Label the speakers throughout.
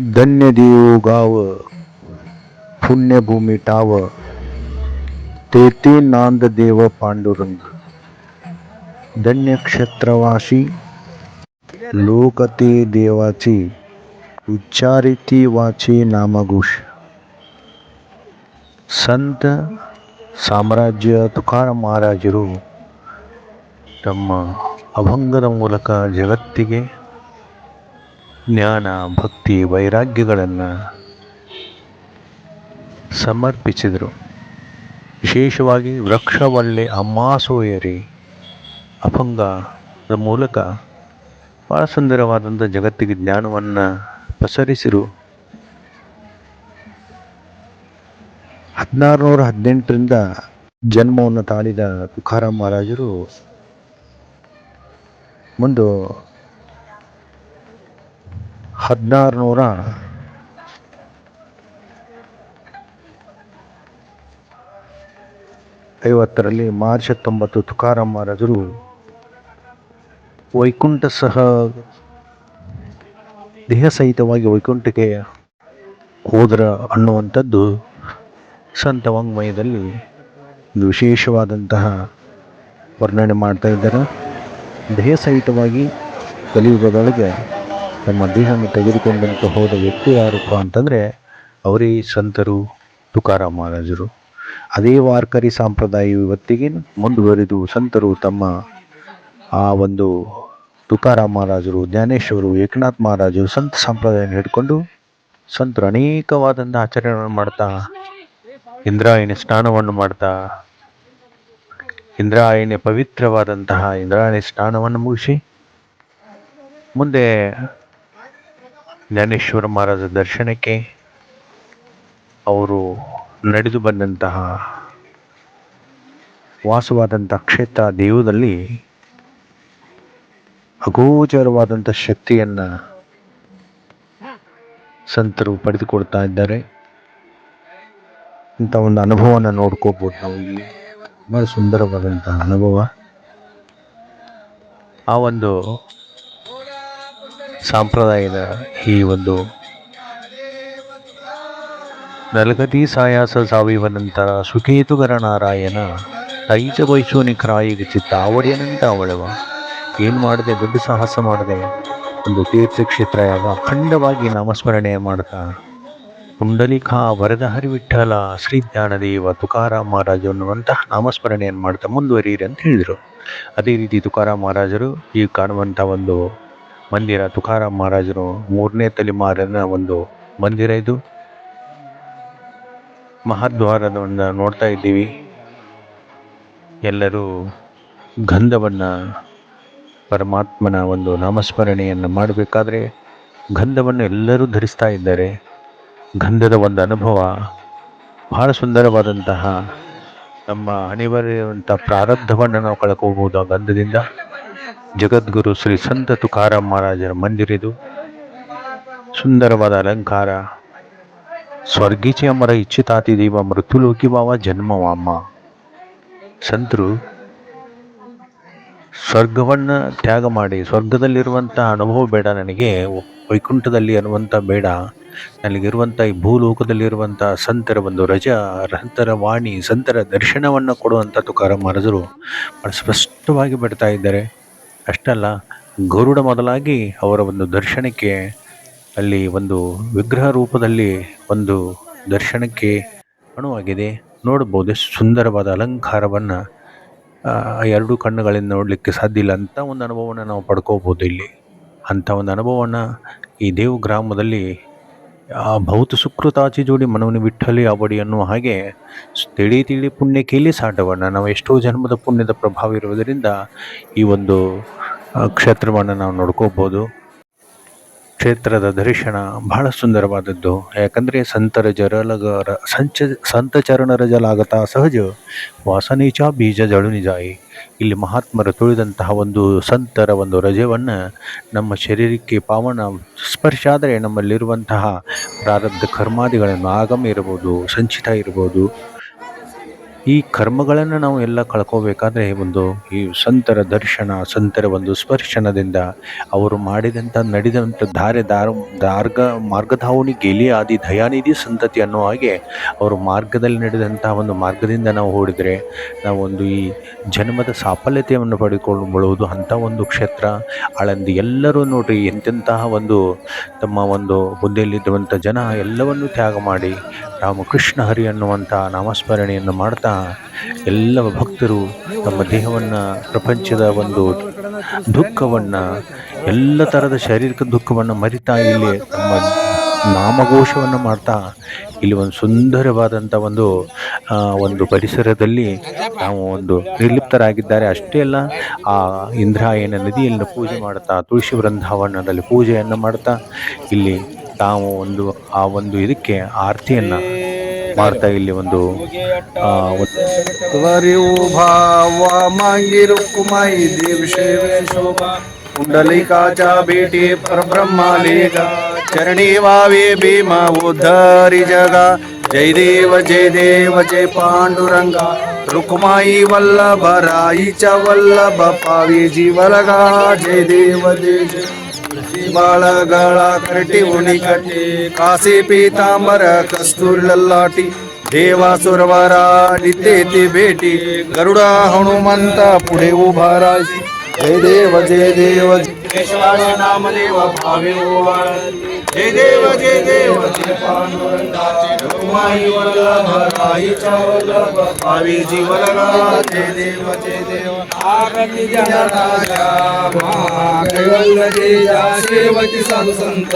Speaker 1: धन्य देव गाव पुण्यभूमी टाव तेथे नांद देव पांडुरंग धन्य क्षेत्रवासी लोकते देवाची उच्चारिती वाचे नामघोष ಸಂತ ಸಾಮ್ರಾಜ್ಯ ತುಕಾರಾಮ್ ಮಹಾರಾಜರು ತಮ್ಮ ಅಭಂಗದ ಮೂಲಕ ಜಗತ್ತಿಗೆ ಜ್ಞಾನ, ಭಕ್ತಿ, ವೈರಾಗ್ಯಗಳನ್ನು ಸಮರ್ಪಿಸಿದರು. ವಿಶೇಷವಾಗಿ ವೃಕ್ಷವಳ್ಳಿ ಅಮ್ಮಾಸೋಯರಿ ಅಭಂಗದ ಮೂಲಕ ಭಾಳ ಸುಂದರವಾದಂಥ ಜಗತ್ತಿಗೆ ಜ್ಞಾನವನ್ನು ಪಸರಿಸಿರು. ಹದಿನಾರು ನೂರ ಹದಿನೆಂಟರಿಂದ ಜನ್ಮವನ್ನು ತಾಳಿದ ತುಕಾರಾಮ್ ಮಹಾರಾಜರು ಮುಂದೆ ಹದಿನಾರು ನೂರ ಐವತ್ತರಲ್ಲಿ ಮಾರ್ಚ್ ಹತ್ತೊಂಬತ್ತು ತುಕಾರಾಮ್ ಮಹಾರಾಜರು ವೈಕುಂಠ ಸಹ ದೇಹ ಸಹಿತವಾಗಿ ವೈಕುಂಠಕ್ಕೆ ಹೋದ್ರ ಅನ್ನುವಂಥದ್ದು ಸಂತ ವಾಂಗ್ಮಯದಲ್ಲಿ ಒಂದು ವಿಶೇಷವಾದಂತಹ ವರ್ಣನೆ ಮಾಡ್ತಾ ಇದ್ದಾರೆ. ದೇಹ ಸಹಿತವಾಗಿ ಕಲಿಯುಗದೊಳಗೆ ತಮ್ಮ ದೇಹವನ್ನು ತೆಗೆದುಕೊಂಡಂತ ಹೋದ ವ್ಯಕ್ತಿ ಯಾರಪ್ಪ ಅಂತಂದರೆ ಅವರೇ ಸಂತರು ತುಕಾರಾಮ್ ಮಹಾರಾಜರು. ಅದೇ ವಾರ್ಕರಿ ಸಂಪ್ರದಾಯ ಇವತ್ತಿಗೆ ಮುಂದುವರೆದು ಸಂತರು ತಮ್ಮ ಆ ಒಂದು ತುಕಾರಾಮ್ ಮಹಾರಾಜರು, ಜ್ಞಾನೇಶ್ವರು, ಏಕನಾಥ್ ಮಹಾರಾಜರು ಸಂತ ಸಂಪ್ರದಾಯ ಹಿಡ್ಕೊಂಡು ಸಂತರು ಅನೇಕವಾದಂಥ ಆಚರಣೆಗಳನ್ನು ಮಾಡ್ತಾ, ಇಂದ್ರಾಯಣಿ ಸ್ನಾನವನ್ನು ಮಾಡ್ತಾ, ಇಂದ್ರಾಯಣಿ ಪವಿತ್ರವಾದಂತಹ ಇಂದ್ರಾಯಣಿ ಸ್ನಾನವನ್ನು ಮುಗಿಸಿ ಮುಂದೆ ಜ್ಞಾನೇಶ್ವರ ಮಹಾರಾಜ ದರ್ಶನಕ್ಕೆ ಅವರು ನಡೆದು ಬಂದಂತಹ ವಾಸವಾದಂಥ ಕ್ಷೇತ್ರ ದೇವದಲ್ಲಿ ಅಗೋಚರವಾದಂಥ ಶಕ್ತಿಯನ್ನು ಸಂತರು ಪಡೆದುಕೊಳ್ತಾ ಇದ್ದಾರೆ. ಇಂಥ ಒಂದು ಅನುಭವನ ನೋಡ್ಕೋಬೋದು ನಾವು ಇಲ್ಲಿ. ತುಂಬ ಸುಂದರವಾದಂತಹ ಅನುಭವ. ಆ ಒಂದು ಸಾಂಪ್ರದಾಯದ ಈ ಒಂದು ನಲಗತಿ ಸಾಯಾಸ ಸಾವಿವ ನಂತರ ಸುಖೇತುಗರ ನಾರಾಯಣ ಕ್ರಾಯಿಗೆ ಚಿತ್ತ ಅವಳೇನಂತ ಅವಳವ ಏನು ಮಾಡಿದೆ, ದೊಡ್ಡ ಸಾಹಸ ಮಾಡಿದೆ, ಒಂದು ತೀರ್ಥಕ್ಷೇತ್ರ ಯಾವ ಅಖಂಡವಾಗಿ ನಾಮಸ್ಮರಣೆ ಮಾಡ್ತಾ, ಕುಂಡಲಿಕಾ ವರದ ಹರಿವಿಠಲ ಶ್ರೀ ಜ್ಞಾನದೇವ ತುಕಾರಾಮ್ ಮಹಾರಾಜ ಅನ್ನುವಂತಹ ನಾಮಸ್ಮರಣೆಯನ್ನು ಮಾಡ್ತಾ ಮುಂದುವರಿಯಿರಿ ಅಂತ ಹೇಳಿದರು. ಅದೇ ರೀತಿ ತುಕಾರಾಮ್ ಮಹಾರಾಜರು ಈ ಕಾಣುವಂಥ ಒಂದು ಮಂದಿರ, ತುಕಾರಾಮ್ ಮಹಾರಾಜರು ಮೂರನೇ ತಲೆಮಾರಿನ ಒಂದು ಮಂದಿರ ಇದು. ಮಹಾದ್ವಾರವನ್ನು ನೋಡ್ತಾ ಇದ್ದೀವಿ. ಎಲ್ಲರೂ ಗಂಧವನ್ನು, ಪರಮಾತ್ಮನ ಒಂದು ನಾಮಸ್ಮರಣೆಯನ್ನು ಮಾಡಬೇಕಾದ್ರೆ ಗಂಧವನ್ನು ಎಲ್ಲರೂ ಧರಿಸ್ತಾ ಇದ್ದಾರೆ. ಗಂಧದ ಒಂದು ಅನುಭವ, ಬಹಳ ಸುಂದರವಾದಂತಹ ನಮ್ಮ ಅನಿವಾರ್ಯವಂಥ ಪ್ರಾರಬ್ಧವನ್ನು ನಾವು ಕಳ್ಕೋಬಹುದು ಆ ಗಂಧದಿಂದ. ಜಗದ್ಗುರು ಶ್ರೀ ಸಂತ ತುಕಾರಾಮ್ ಮಹಾರಾಜರ ಮಂದಿರಿದು, ಸುಂದರವಾದ ಅಲಂಕಾರ ಸ್ವರ್ಗೀಚಿ ಅಮರ ಇಚ್ಛಿತಾತಿ ದೇವ ಮೃತ್ಯುಲೋಕಿ ಭಾವ ಜನ್ಮವಾಮ ಸಂತರು ಸ್ವರ್ಗವನ್ನು ತ್ಯಾಗ ಮಾಡಿ ಸ್ವರ್ಗದಲ್ಲಿರುವಂಥ ಅನುಭವ ಬೇಡ ನನಗೆ, ವೈಕುಂಠದಲ್ಲಿ ಅನ್ನುವಂಥ ಬೇಡ ನನಗಿರುವಂಥ ಈ ಭೂಲೋಕದಲ್ಲಿರುವಂಥ ಸಂತರ ಒಂದು ರಜಾ ಸಂತರ ವಾಣಿ, ಸಂತರ ದರ್ಶನವನ್ನು ಕೊಡುವಂಥ ತುಕಾರ ಮಹಾರಾಜರು ಸ್ಪಷ್ಟವಾಗಿ ಬಿಡ್ತಾ ಇದ್ದಾರೆ. ಅಷ್ಟಲ್ಲ, ಗರುಡ ಮೊದಲಾಗಿ ಅವರ ಒಂದು ದರ್ಶನಕ್ಕೆ ಅಲ್ಲಿ ಒಂದು ವಿಗ್ರಹ ರೂಪದಲ್ಲಿ ಒಂದು ದರ್ಶನಕ್ಕೆ ಅಣುವಾಗಿದೆ. ನೋಡ್ಬೋದು, ಸುಂದರವಾದ ಅಲಂಕಾರವನ್ನು ಎರಡು ಕಣ್ಣುಗಳಿಂದ ನೋಡಲಿಕ್ಕೆ ಸಾಧ್ಯ ಇಲ್ಲ ಅಂಥ ಒಂದು ಅನುಭವವನ್ನು ನಾವು ಪಡ್ಕೋಬೋದು ಇಲ್ಲಿ. ಅಂಥ ಒಂದು ಅನುಭವವನ್ನು ಈ ದೇವ ಗ್ರಾಮದಲ್ಲಿ ಆ ಭೌತ ಸುಕೃತಾಚಿ ಜೋಡಿ ಮನವನಿ ವಿಠಲಿ ಅವಡಿ ಅನ್ನುವ ಹಾಗೆ ತಿಳಿ ತಿಳಿ ಪುಣ್ಯ ಕೇಳಿ ಸಾಟವನ್ನು ನಾವು ಎಷ್ಟೋ ಜನ್ಮದ ಪುಣ್ಯದ ಪ್ರಭಾವ ಇರುವುದರಿಂದ ಈ ಒಂದು ಕ್ಷೇತ್ರವನ್ನು ನಾವು ನೋಡ್ಕೋಬೋದು. ಕ್ಷೇತ್ರದ ದರ್ಶನ ಬಹಳ ಸುಂದರವಾದದ್ದು. ಯಾಕಂದರೆ ಸಂತರ ಜರಲಗರ ಸಂಚ ಸಂತ ಚರಣರ ಜಲಾಗತ ಸಹಜ. ವಾಸನೀಚ ಬೀಜ ಜಳು ನಿಜಾಯಿ. ಇಲ್ಲಿ ಮಹಾತ್ಮರು ತುಳಿದಂತಹ ಒಂದು ಸಂತರ ಒಂದು ರಜವನ್ನು ನಮ್ಮ ಶರೀರಕ್ಕೆ ಪಾವನ ಸ್ಪರ್ಶ ಆದರೆ ನಮ್ಮಲ್ಲಿರುವಂತಹ ಪ್ರಾರಬ್ಧ ಕರ್ಮಾದಿಗಳನ್ನು ಆಗಮ ಇರ್ಬೋದು ಸಂಚಿತ ಇರ್ಬೋದು ಈ ಕರ್ಮಗಳನ್ನು ನಾವು ಎಲ್ಲ ಕಳ್ಕೋಬೇಕಾದ್ರೆ ಒಂದು ಈ ಸಂತರ ದರ್ಶನ, ಸಂತರ ಒಂದು ಸ್ಪರ್ಶನದಿಂದ ಅವರು ಮಾಡಿದಂಥ ನಡೆದಂಥ ಧಾರೆ ದಾರ ದಾರ್ಗ ಮಾರ್ಗಧಾವಣಿ ಗೆಲಿ ಆದಿ ದಯಾನಿಧಿ ಸಂತತಿ ಅನ್ನೋ ಹಾಗೆ ಅವರು ಮಾರ್ಗದಲ್ಲಿ ನಡೆದಂಥ ಒಂದು ಮಾರ್ಗದಿಂದ ನಾವು ಓಡಿದರೆ ನಾವು ಒಂದು ಈ ಜನ್ಮದ ಸಾಫಲ್ಯತೆಯನ್ನು ಪಡೆದುಕೊಳ್ಳಬಹುದು ಅಂಥ ಒಂದು ಕ್ಷೇತ್ರ. ಆಳಂದಿ ಎಲ್ಲರೂ ನೋಡಿ ಎಂತೆಂತಹ ಒಂದು ತಮ್ಮ ಒಂದು ಹುದ್ದೆಯಲ್ಲಿದ್ದಂಥ ಜನ ಎಲ್ಲವನ್ನು ತ್ಯಾಗ ಮಾಡಿ ರಾಮಕೃಷ್ಣ ಹರಿ ಅನ್ನುವಂಥ ನಾಮಸ್ಮರಣೆಯನ್ನು ಮಾಡ್ತಾ ಎಲ್ಲ ಭಕ್ತರು ತಮ್ಮ ದೇಹವನ್ನು, ಪ್ರಪಂಚದ ಒಂದು ದುಃಖವನ್ನು, ಎಲ್ಲ ಥರದ ಶಾರೀರಿಕ ದುಃಖವನ್ನು ಮರಿತಾ ಇಲ್ಲಿ ತಮ್ಮ ನಾಮಘೋಷವನ್ನು ಮಾಡ್ತಾ ಇಲ್ಲಿ ಒಂದು ಸುಂದರವಾದಂಥ ಒಂದು ಒಂದು ಪರಿಸರದಲ್ಲಿ ನಾವು ಒಂದು ನಿರ್ಲಿಪ್ತರಾಗಿದ್ದಾರೆ. ಅಷ್ಟೇ ಅಲ್ಲ, ಆ ಇಂದ್ರಾಯನ ನದಿಯಲ್ಲಿ ಪೂಜೆ ಮಾಡ್ತಾ, ತುಳಸಿ ವೃಂದಾವನದಲ್ಲಿ ಪೂಜೆಯನ್ನು ಮಾಡ್ತಾ ಇಲ್ಲಿ ತಾವು ಒಂದು, ಆ ಒಂದು ಇದಕ್ಕೆ ಆರತಿಯನ್ನು ಮಾಡ್ತಾ ಇಲ್ಲಿ ಒಂದು
Speaker 2: ಭಾವ ಮಾಂಗಿರು ಕುಮಾಯಿ ದೇವಿಶೇವೇಶೋಭಾ ಕುಂಡಲಿಕಾಚ ಭೇಟಿ ಪರಬ್ರಹ್ಮಾಲೇಗ ಚರಣಿ ವಾವೇ ಭೀಮ ಉದ್ಧರಿ ಜಗ ಜಯ ದೇವ ಜಯ ದೇವ ಜಯ ಪಾಂಡುರಂಗ, ರುಕುಮಾಯಿ ವಲ್ಲಭ, ರಾಯಿ ಚ ವಲ್ಲಭ ಪಾವಿ ಜೀವಲಗ ಜಯ ದೇವ ದೇವ. ಬಾಳಗಳ ಕರಟಿ ಉಣಿಕಟ್ಟಿ ಕಾಸಿ ಪೀತಾಂಬರ ಕಸ್ತೂರ್ಲಲ್ಲಾಟಿ देवासुरवारा लिते ते भेटी गरुडा हनुमंता पुढे उभा राशी जय देव जय देव केशवाय नामदेव भावे जय देव जय देव जय पांडुरंगाचे वल्लभ राईच्या वल्लभ भावे जीवलगा जय देव जय देव आगती जन राजा मा कैवल्य देजा सेवती साधू संत।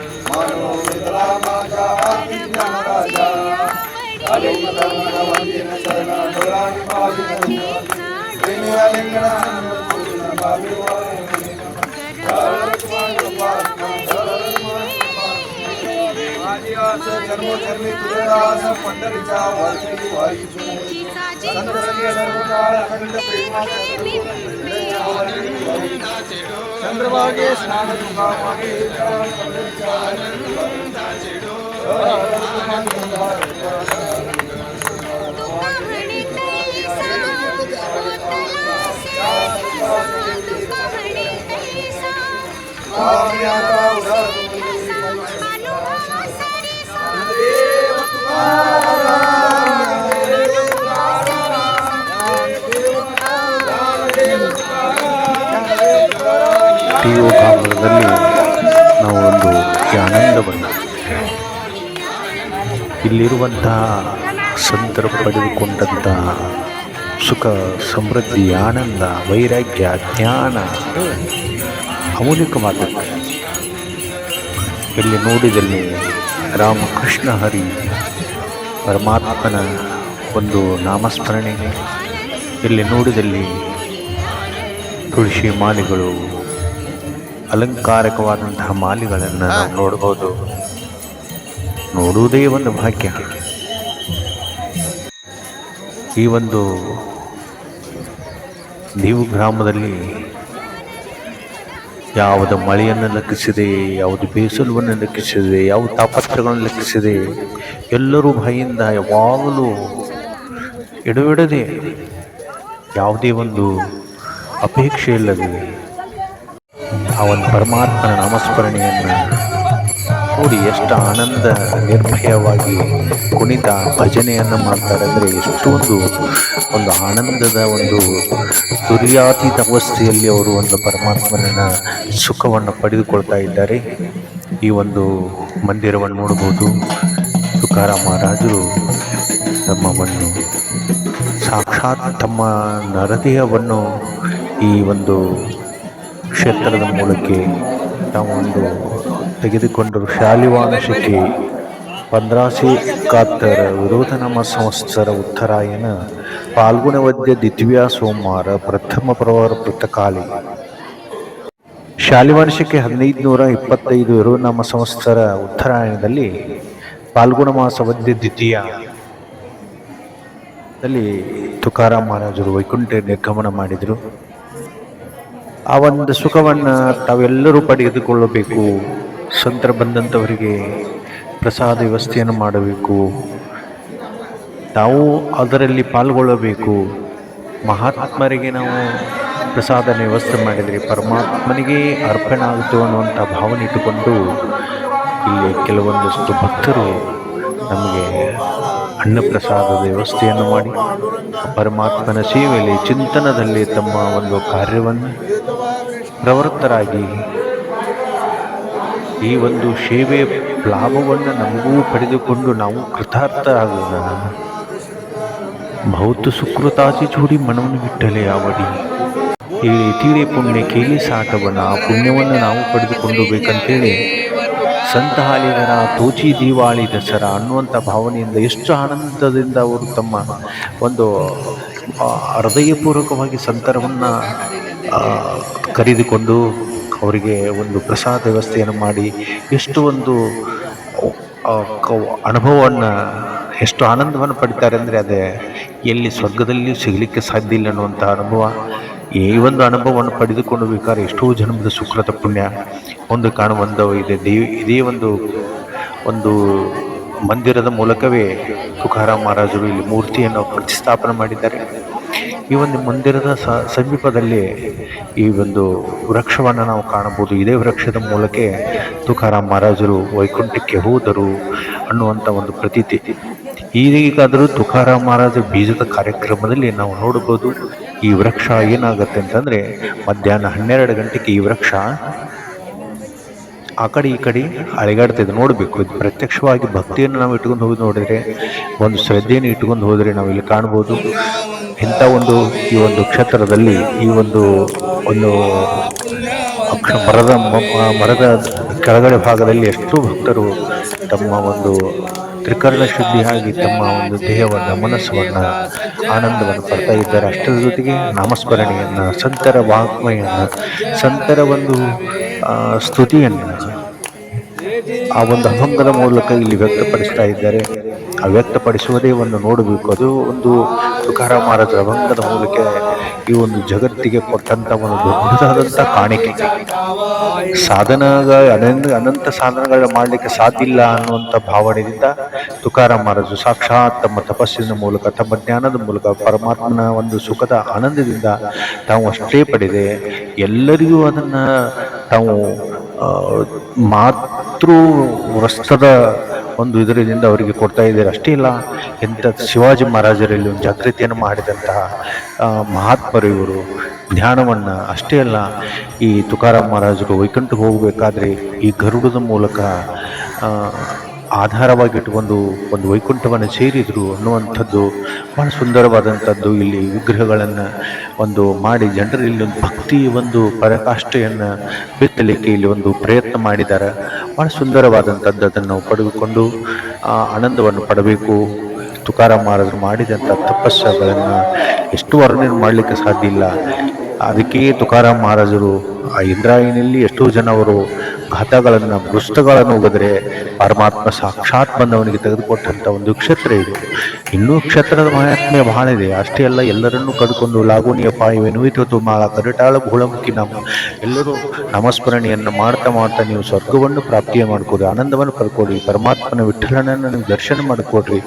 Speaker 2: जन्मोजन्मी वारी चंद्रभागे स्नान
Speaker 1: ಟಿ ಒ ಕಾಲದಲ್ಲಿ ನಾವು ಒಂದು ಆನಂದವನ್ನು ಇಲ್ಲಿರುವಂತಹ ಸಂದರ್ಭ ಪಡೆದುಕೊಂಡಂತಹ ಸುಖ, ಸಮೃದ್ಧಿ, ಆನಂದ, ವೈರಾಗ್ಯ, ಜ್ಞಾನ. ಅಮೂಲ್ಯಕವಾದ ಇಲ್ಲಿ ನೋಡಿದಲ್ಲಿ ರಾಮಕೃಷ್ಣ ಹರಿ, ಪರಮಾತ್ಮನ ಒಂದು ನಾಮಸ್ಮರಣೆ. ಇಲ್ಲಿ ನೋಡಿದಲ್ಲಿ ತುಳಸಿ ಮಾಲೆಗಳು, ಅಲಂಕಾರಕವಾದಂತಹ ಮಾಲೆಗಳನ್ನು ನಾವು ನೋಡಬಹುದು. ನೋಡುವುದೇ ಒಂದು ಭಾಗ್ಯ. ಈ ಒಂದು ನೀವು ಗ್ರಾಮದಲ್ಲಿ ಯಾವುದು ಮಳೆಯನ್ನು ಲೆಕ್ಕಿಸಿದೆ, ಯಾವುದು ಬೇಸಲುವನ್ನು ಲೆಕ್ಕಿಸಿದೆ ಯಾವ ತಾಪತ್ರಗಳನ್ನು ಲೆಕ್ಕಿಸಿದೆ, ಎಲ್ಲರೂ ಭಯಿಂದ ಯಾವಾಗಲೂ ಎಡವಿಡದೆ ಯಾವುದೇ ಒಂದು ಅಪೇಕ್ಷೆ ಇಲ್ಲದೆ ಆ ಒಂದು ಪರಮಾತ್ಮನ ನಾಮಸ್ಮರಣೆಯನ್ನು ನೋಡಿ ಎಷ್ಟು ಆನಂದ, ನಿರ್ಭಯವಾಗಿ ಕುಣಿತ ಭಜನೆಯನ್ನು ಮಾಡ್ತಾರೆ. ಅಂದರೆ ಎಷ್ಟೊಂದು ಒಂದು ಆನಂದದ ಒಂದು ದುರ್ಯಾತೀತ ಅವಸ್ಥೆಯಲ್ಲಿ ಅವರು ಒಂದು ಪರಮಾತ್ಮನ ಸುಖವನ್ನು ಪಡೆದುಕೊಳ್ತಾ ಇದ್ದಾರೆ. ಈ ಒಂದು ಮಂದಿರವನ್ನು ನೋಡ್ಬೋದು ತುಕಾರ ಮಹಾರಾಜರು ತಮ್ಮವನ್ನು ಸಾಕ್ಷಾತ್ ತಮ್ಮ ನರದೇಹವನ್ನು ಈ ಒಂದು ಕ್ಷೇತ್ರದ ಮೂಲಕ್ಕೆ ಒಂದು ತೆಗೆದುಕೊಂಡರು. ಶಾಲಿವಾನ ಶಿಖೆ ಪಂದ್ರಾಸಿ ಕಾತ್ತರ ವಿರೋಧನಾಮ ಸಂವತ್ಸರ ಉತ್ತರಾಯಣ ಪಾಲ್ಗುಣವದ್ಯ ದ್ವಿತೀಯ ಸೋಮವಾರ ಪ್ರಥಮ ಪ್ರವಾರ ಶಾಲಿವಾನ ಶಾಲಿವಾರ್ಷಕ್ಕೆ ಹದಿನೈದು ನೂರ ಇಪ್ಪತ್ತೈದು ವಿರೋಧನಾಮ ಸಂವತ್ಸರ ಉತ್ತರಾಯಣದಲ್ಲಿ ಪಾಲ್ಗುಣ ಮಾಸವದ್ಯ ದ್ವಿತೀಯ. ಅಲ್ಲಿ ತುಕಾರಾಮ್ ಮಹಾರಾಜರು ವೈಕುಂಠ ನಿರ್ಗಮನ ಮಾಡಿದರು. ಆ ಒಂದು ಸುಖವನ್ನು ತಾವೆಲ್ಲರೂ ಪಡೆದುಕೊಳ್ಳಬೇಕು. ಸಂತರ ಬಂದಂಥವರಿಗೆ ಪ್ರಸಾದ ವ್ಯವಸ್ಥೆಯನ್ನು ಮಾಡಬೇಕು. ತಾವು ಅದರಲ್ಲಿ ಪಾಲ್ಗೊಳ್ಳಬೇಕು. ಮಹಾತ್ಮರಿಗೆ ನಾವು ಪ್ರಸಾದ ವ್ಯವಸ್ಥೆ ಮಾಡಿದರೆ ಪರಮಾತ್ಮನಿಗೆ ಅರ್ಪಣೆ ಆಗುತ್ತೆ ಅನ್ನುವಂಥ ಭಾವನೆ ಇಟ್ಟುಕೊಂಡು ಇಲ್ಲಿ ಕೆಲವೊಂದಷ್ಟು ಭಕ್ತರು ನಮಗೆ ಅನ್ನಪ್ರಸಾದದ ವ್ಯವಸ್ಥೆಯನ್ನು ಮಾಡಿ, ಪರಮಾತ್ಮನ ಸೇವೆಯಲ್ಲಿ, ಚಿಂತನದಲ್ಲಿ ತಮ್ಮ ಒಂದು ಕಾರ್ಯವನ್ನು ಪ್ರವೃತ್ತರಾಗಿ ಈ ಒಂದು ಸೇವೆ ಲಾಭವನ್ನು ನಮಗೂ ಪಡೆದುಕೊಂಡು ನಾವು ಕೃತಾರ್ಥ ಆಗೋಣ ಬಹುತ್ ಸುಕೃತಾಚಿ ಚೂಡಿ ಮನವನ್ನು ಬಿಟ್ಟಲೆ ಅವಡಿ ಈ ತೀರೆ ಪುಣ್ಯ ಕೇಳಿ ಸಾಟವನ ಆ ಪುಣ್ಯವನ್ನು ನಾವು ಪಡೆದುಕೊಂಡು ಬೇಕಂತೇಳಿ ಸಂತ ಹಾಲಿಗರ, ತೋಚಿ ದೀವಾಳಿ ದಸರಾ ಅನ್ನುವಂಥ ಭಾವನೆಯಿಂದ ಎಷ್ಟು ಆನಂದದಿಂದ ಅವರು ತಮ್ಮ ಒಂದು ಹೃದಯಪೂರ್ವಕವಾಗಿ ಸಂತರವನ್ನು ಕರೆದುಕೊಂಡು ಅವರಿಗೆ ಒಂದು ಪ್ರಸಾದ ವ್ಯವಸ್ಥೆಯನ್ನು ಮಾಡಿ ಎಷ್ಟು ಒಂದು ಅನುಭವವನ್ನು, ಎಷ್ಟು ಆನಂದವನ್ನು ಪಡಿತಾರೆ ಅಂದರೆ ಅದೇ ಎಲ್ಲಿ ಸ್ವರ್ಗದಲ್ಲಿಯೂ ಸಿಗಲಿಕ್ಕೆ ಸಾಧ್ಯ ಇಲ್ಲ ಅನ್ನುವಂಥ ಅನುಭವ. ಈ ಒಂದು ಅನುಭವವನ್ನು ಪಡೆದುಕೊಂಡು ಬೇಕಾದ್ರೆ ಎಷ್ಟೋ ಜನ್ಮದ ಸುಕೃತ ಪುಣ್ಯ ಒಂದು ಕಾಣುವಂಥವು ಇದೆ ದೇವಿ ಇದೇ ಒಂದು ಒಂದು ಮಂದಿರದ ಮೂಲಕವೇ ತುಕಾರಾಮ್ ಮಹಾರಾಜರು ಇಲ್ಲಿ ಮೂರ್ತಿಯನ್ನು ಪ್ರತಿಷ್ಠಾಪನೆ ಮಾಡಿದ್ದಾರೆ. ಈ ಒಂದು ಮಂದಿರದ ಸಮೀಪದಲ್ಲಿ ಈ ಒಂದು ವೃಕ್ಷವನ್ನು ನಾವು ಕಾಣಬಹುದು. ಇದೇ ವೃಕ್ಷದ ಮೂಲಕ ತುಕಾರಾಮ್ ಮಹಾರಾಜರು ವೈಕುಂಠಕ್ಕೆ ಹೋದರು ಅನ್ನುವಂಥ ಒಂದು ಪ್ರತೀತಿ. ಈಗಾದರೂ ತುಕಾರಾಮ್ ಮಹಾರಾಜ ಬೀಜದ ಕಾರ್ಯಕ್ರಮದಲ್ಲಿ ನಾವು ನೋಡಬಹುದು ಈ ವೃಕ್ಷ ಏನಾಗುತ್ತೆ ಅಂತಂದರೆ ಮಧ್ಯಾಹ್ನ ಹನ್ನೆರಡು ಗಂಟೆಗೆ ಈ ವೃಕ್ಷ ಆ ಕಡೆ ಈ ಕಡೆ ಅಲೆಗಾಡ್ತಿದೆ ನೋಡಬೇಕು. ಪ್ರತ್ಯಕ್ಷವಾಗಿ ಭಕ್ತಿಯನ್ನು ನಾವು ಇಟ್ಕೊಂಡು ಹೋಗಿ ನೋಡಿದರೆ, ಒಂದು ಶ್ರದ್ಧೆಯನ್ನು ಇಟ್ಕೊಂಡು ಹೋದರೆ ನಾವು ಇಲ್ಲಿ ಕಾಣ್ಬೋದು. ಇಂಥ ಒಂದು, ಈ ಒಂದು ಕ್ಷೇತ್ರದಲ್ಲಿ, ಈ ಒಂದು ಒಂದು ಅಕ್ಷ ಮರದ ಮರದ ಕೆಳಗಡೆ ಭಾಗದಲ್ಲಿ ಎಷ್ಟೋ ಭಕ್ತರು ತಮ್ಮ ಒಂದು ತ್ರಿಕರಣ ಶುದ್ಧಿಯಾಗಿ ತಮ್ಮ ಒಂದು ದೇಹವನ್ನು ಮನಸ್ಸನ್ನು ಆನಂದವನ್ನು ಪಡ್ತಾ ಇದ್ದಾರೆ. ಅಷ್ಟರ ಜೊತೆಗೆ ನಾಮಸ್ಮರಣೆಯನ್ನು, ಸಂತರ ವಾಗ್ಮಯನ್ನು, ಸಂತರ ಒಂದು ಸ್ತುತಿಯನ್ನು ಆ ಒಂದು ಅಭಂಗದ ಮೂಲಕ ಇಲ್ಲಿ ವ್ಯಕ್ತಪಡಿಸ್ತಾ ಇದ್ದಾರೆ. ಆ ವ್ಯಕ್ತಪಡಿಸುವುದೇ ಒಂದು ನೋಡಬೇಕು. ಅದು ಒಂದು ತುಕಾರ ಮಹಾರಾಜರ ಅಭಂಗದ ಮೂಲಕ ಈ ಒಂದು ಜಗತ್ತಿಗೆ ಕೊಟ್ಟಂಥ ಒಂದು ದೊಡ್ಡದಾದಂಥ ಕಾಣಿಕೆ. ಸಾಧನಗ ಅನಂತ ಅನಂತ ಸಾಧನಗಳ ಮಾಡಲಿಕ್ಕೆ ಸಾಧ್ಯ ಇಲ್ಲ ಅನ್ನುವಂಥ ಭಾವನೆಯಿಂದ ತುಕಾರ ಸಾಕ್ಷಾತ್ ತಮ್ಮ ತಪಸ್ಸಿನ ಮೂಲಕ, ತಮ್ಮ ಜ್ಞಾನದ ಮೂಲಕ, ಪರಮಾತ್ಮನ ಒಂದು ಸುಖದ ಆನಂದದಿಂದ ತಾವು ಅಷ್ಟೇ ಪಡೆದೆ ಎಲ್ಲರಿಗೂ ಅದನ್ನು ತಾವು ಮಾತೃ ವಸ್ತ್ರದ ಒಂದು ಇದರಿಂದ ಅವರಿಗೆ ಕೊಡ್ತಾ ಇದ್ದಾರೆ. ಅಷ್ಟೇ ಇಲ್ಲ, ಎಂಥ ಶಿವಾಜಿ ಮಹಾರಾಜರಲ್ಲಿ ಒಂದು ಜಾಗೃತಿಯನ್ನು ಮಾಡಿದಂತಹ ಮಹಾತ್ಮರು ಇವರು, ಧ್ಯಾನವನ್ನು ಅಷ್ಟೇ ಅಲ್ಲ, ಈ ತುಕಾರಾಮ್ ಮಹಾರಾಜರು ವೈಕುಂಠಕ್ಕೆ ಹೋಗಬೇಕಾದ್ರೆ ಈ ಗರುಡದ ಮೂಲಕ ಆ, ಆಧಾರವಾಗಿ ಒಂದು ವೈಕುಂಠವನ್ನು ಸೇರಿದರು ಅನ್ನುವಂಥದ್ದು ಬಹಳ ಸುಂದರವಾದಂಥದ್ದು. ಇಲ್ಲಿ ವಿಗ್ರಹಗಳನ್ನು ಒಂದು ಮಾಡಿ ಜನರಲ್ಲಿ ಒಂದು ಭಕ್ತಿ ಒಂದು ಪರಕಾಷ್ಠೆಯನ್ನು ಬಿತ್ತಲಿಕ್ಕೆ ಇಲ್ಲಿ ಒಂದು ಪ್ರಯತ್ನ ಮಾಡಿದ್ದಾರೆ. ಬಹಳ ಸುಂದರವಾದಂಥದ್ದು ಅದನ್ನು ಪಡೆದುಕೊಂಡು ಆ ಆನಂದವನ್ನು ಪಡಬೇಕು. ತುಕಾರಾಮ್ ಮಹಾರಾಜರು ಮಾಡಿದಂಥ ತಪಸ್ಸುಗಳನ್ನು ಎಷ್ಟು ವರ್ಣನೆ ಮಾಡಲಿಕ್ಕೆ ಸಾಧ್ಯ ಇಲ್ಲ. ಅದಕ್ಕೆ ತುಕಾರಾಮ್ ಮಹಾರಾಜರು ಆ ಇಂದ್ರಾಯಿನಲ್ಲಿ ಎಷ್ಟೋ ಜನ ಅವರು ಘಾತಗಳನ್ನು, ಮೃಷ್ಟಗಳನ್ನು ಹೋಗಿದ್ರೆ ಪರಮಾತ್ಮ ಸಾಕ್ಷಾತ್ ಬಂದವನಿಗೆ ತೆಗೆದುಕೊಟ್ಟಂಥ ಒಂದು ಕ್ಷೇತ್ರ ಇದು. ಇನ್ನೂ ಕ್ಷೇತ್ರದ ಮಹಾತ್ಮ್ಯ ಬಹಳ ಇದೆ. ಅಷ್ಟೇ ಅಲ್ಲ, ಎಲ್ಲರನ್ನೂ ಕಡ್ಕೊಂಡು ಲಾಗುಣಿಯ ಪಾಯುವೆನು ತುಮಾಳ ಮಾಳ ಕರಟಾಳ ಭೂಳಮುಖಿ ನಮ್ಮ ಎಲ್ಲರೂ ನಮಸ್ಮರಣೆಯನ್ನು ಮಾಡ್ತಾ ಮಾಡ್ತಾ ನೀವು ಸ್ವರ್ಗವನ್ನು ಪ್ರಾಪ್ತಿಯ ಮಾಡಿಕೊಡಿ, ಆನಂದವನ್ನು ಪಡ್ಕೊಡಿ, ಪರಮಾತ್ಮನ ವಿಠಲನನ್ನು ನೀವು ದರ್ಶನ ಮಾಡಿಕೊಡ್ರಿ.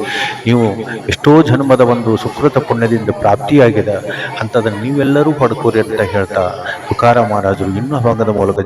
Speaker 1: ನೀವು ಎಷ್ಟೋ ಜನ್ಮದ ಒಂದು ಸುಕೃತ ಪುಣ್ಯದಿಂದ ಪ್ರಾಪ್ತಿಯಾಗಿದೆ. ಅಂಥದ್ದನ್ನು ನೀವೆಲ್ಲರೂ ಪಡ್ಕೋರಿ ಅಂತ ಹೇಳ್ತಾ ತುಕಾರ ಮಹಾರಾಜರು ಇನ್ನೂ ಭಾಗದ ಮೂಲಕ